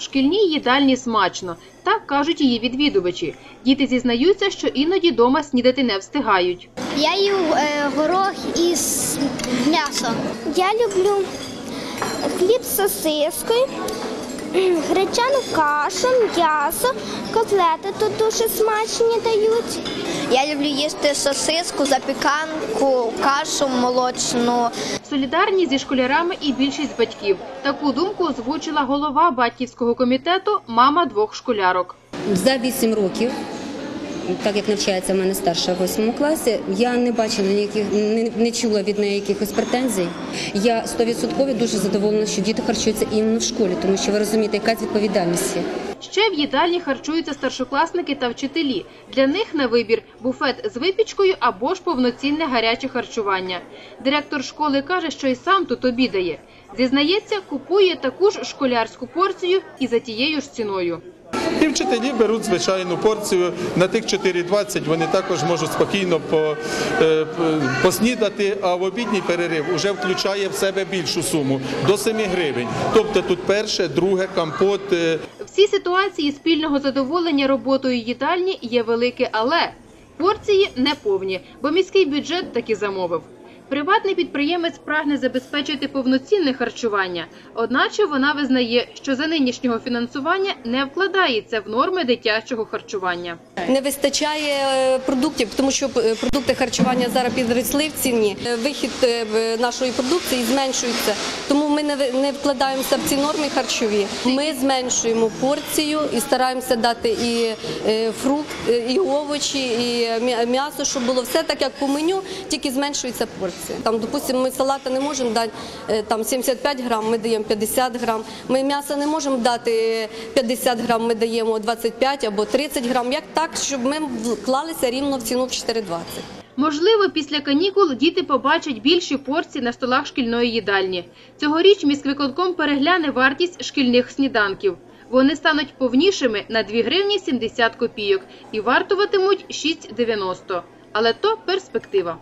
Шкільній їдальні смачно, так кажуть її відвідувачі. Діти зізнаються, що іноді дома снідати не встигають. Я їв е, горох із м'ясом. Я люблю хліб з сосискою, гречану кашу, м'ясо, котлети тут дуже смачні дають. Я люблю їсти сосиску, запіканку, кашу молочну. Солідарні зі школярами і більшість батьків. Таку думку озвучила голова батьківського комітету, мама двох школярок. За 8 років, так як навчається в мене старша в 8 класі, я не бачила ніяких, не, не чула від неї якихось претензій. Я 100% дуже задоволена, що діти харчуються іменно в школі, тому що ви розумієте, яка відповідальність є. Ще в їдальні харчуються старшокласники та вчителі. Для них на вибір буфет з випічкою або ж повноцінне гаряче харчування. Директор школи каже, що і сам тут обідає. Зізнається, купує таку ж школярську порцію і за тією ж ціною. І вчителі беруть звичайну порцію на тих 4,20 вони також можуть спокійно по, е, поснідати, а в обідній перерив вже включає в себе більшу суму до 7 гривень. Тобто тут перше, друге, компот. е, В цій ситуації спільного задоволення роботою їдальні є велике але порції не повні, бо міський бюджет таки замовив. Приватний підприємець прагне забезпечити повноцінне харчування, одначе вона визнає, що за нинішнього фінансування не вкладається в норми дитячого харчування. Не вистачає е, продуктів, тому що е, продукти харчування зараз підросли в ціні. Е, Вихід нашої продукції зменшується, тому ми не вкладаємося в ці норми харчові. Ми зменшуємо порцію і стараємося дати і фрукт, і овочі, і м'ясо, щоб було все так, як по меню, тільки зменшується порція. Там, допустимо, ми салата не можемо дати е, там 75 грам, ми даємо 50 грам. Ми м'яса не можемо дати 50 грам, ми даємо 25 або 30 грам. Як так, щоб ми вклалися рівно в ціну в 4,20. Можливо, після канікул діти побачать більші порції на столах шкільної їдальні. Цьогоріч міськвиконком перегляне вартість шкільних сніданків. Вони стануть повнішими на 2 гривні 70 копійок і вартуватимуть 6,90. Але то перспектива.